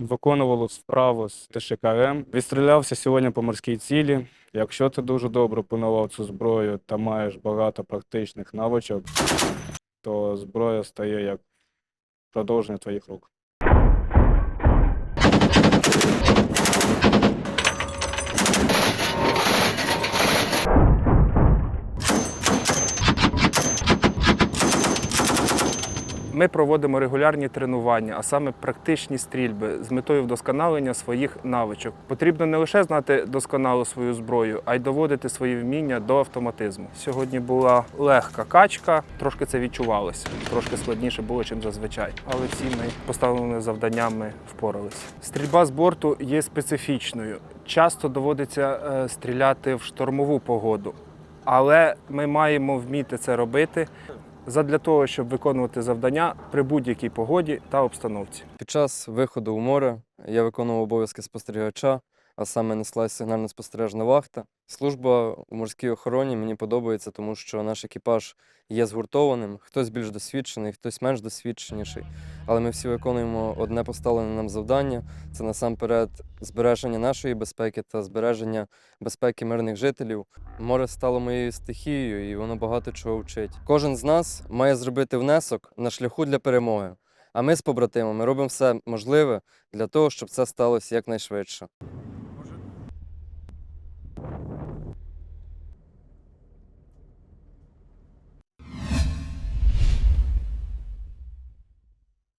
виконували справу з ТШКМ. Відстрілявся сьогодні по морській цілі. Якщо ти дуже добре опанував цю зброю та маєш багато практичних навичок, то зброя стає як продовження твоїх рук. Ми проводимо регулярні тренування, а саме практичні стрільби з метою вдосконалення своїх навичок. Потрібно не лише знати досконало свою зброю, а й доводити свої вміння до автоматизму. Сьогодні була легка качка, трошки це відчувалося. Трошки складніше було, ніж зазвичай. Але всі ми поставленими завданнями впоралися. Стрільба з борту є специфічною. Часто доводиться е, стріляти в штормову погоду. Але ми маємо вміти це робити задля того, щоб виконувати завдання при будь-якій погоді та обстановці. Під час виходу у море я виконував обов'язки спостерігача, а саме неслась сигнально-спостережна вахта. Служба у морській охороні мені подобається, тому що наш екіпаж є згуртованим, хтось більш досвідчений, хтось менш досвідченіший. Але ми всі виконуємо одне поставлене нам завдання це насамперед збереження нашої безпеки та збереження безпеки мирних жителів. Море стало моєю стихією, і воно багато чого вчить. Кожен з нас має зробити внесок на шляху для перемоги. А ми з побратимами робимо все можливе для того, щоб це сталося якнайшвидше.